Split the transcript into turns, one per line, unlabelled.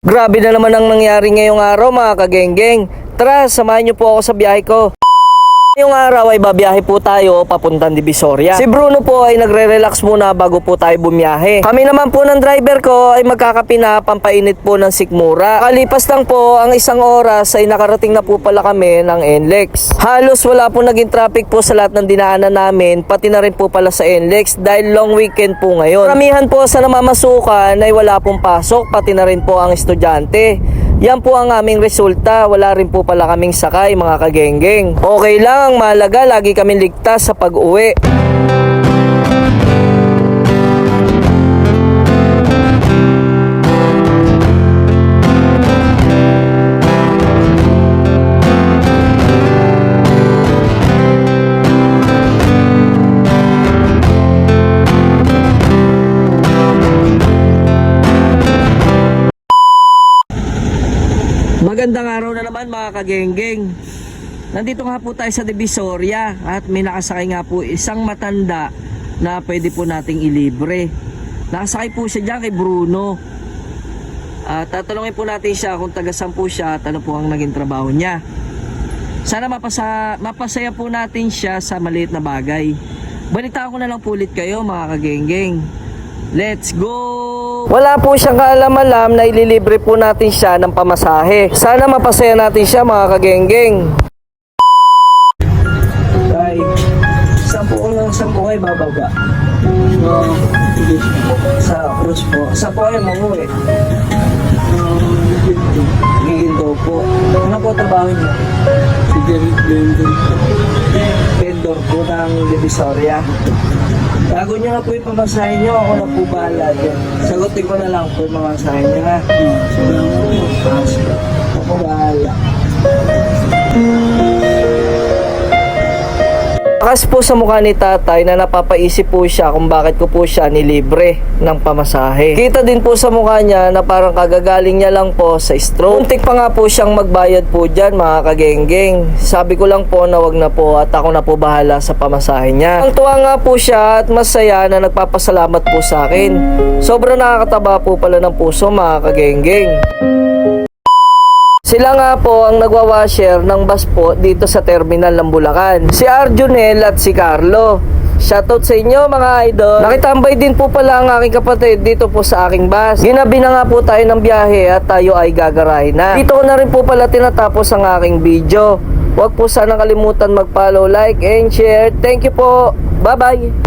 Grabe na naman ang nangyari ngayong araw mga kagenggeng. Tara, samahan niyo po ako sa biyahe ko. Ngayong araw ay babiyahe po tayo papuntang Divisoria. Si Bruno po ay nagre-relax muna bago po tayo bumiyahe. Kami naman po ng driver ko ay magkakapi na pampainit po ng sikmura. Kalipas lang po ang isang oras ay nakarating na po pala kami ng NLEX. Halos wala po naging traffic po sa lahat ng dinaanan namin, pati na rin po pala sa NLEX dahil long weekend po ngayon. Karamihan po sa namamasukan ay wala pong pasok, pati na rin po ang estudyante. Yan po ang aming resulta. Wala rin po pala kaming sakay mga kagenggeng. Okay lang, ang mahalaga lagi kaming ligtas sa pag-uwi. Magandang araw na naman mga kagenggeng. Nandito nga po tayo sa Divisoria at may nakasakay nga po isang matanda na pwede po nating ilibre. Nakasakay po siya dyan kay Bruno. At tatanungin po natin siya kung taga saan po siya at ano po ang naging trabaho niya. Sana mapasa, mapasaya po natin siya sa maliit na bagay. Balita ko na lang po ulit kayo mga kagenggeng. Let's go! Wala po siyang kaalam-alam na ililibre po natin siya ng pamasahe. Sana mapasaya natin siya mga kagenggeng. Tay, sampu ko lang sampu kayo bababa. Sa approach po. Sa po kayo manguwi. Giginto po. Ano po trabaho niyo? Vendor po ng Divisoria. Bago niyo na po yung pamasahe niyo, ako na po bahala dyan. Sagutin ko na lang po yung pamasahe niyo ha. Akas po sa mukha ni tatay na napapaisip po siya kung bakit ko po siya nilibre ng pamasahe. Kita din po sa mukha niya na parang kagagaling niya lang po sa stroke. Muntik pa nga po siyang magbayad po dyan mga kagenggeng. Sabi ko lang po na wag na po at ako na po bahala sa pamasahe niya. Ang tuwa nga po siya at masaya na nagpapasalamat po sa akin. Sobrang nakakataba po pala ng puso mga kagenggeng. Sila nga po ang nagwawasher ng bus po dito sa terminal ng Bulacan. Si Arjunel at si Carlo. Shoutout sa inyo mga idol. Nakitambay din po pala ang aking kapatid dito po sa aking bus. Ginabi na nga po tayo ng biyahe at tayo ay gagarahin na. Dito ko na rin po pala tinatapos ang aking video. Huwag po sana kalimutan mag-follow, like, and share. Thank you po. Bye-bye.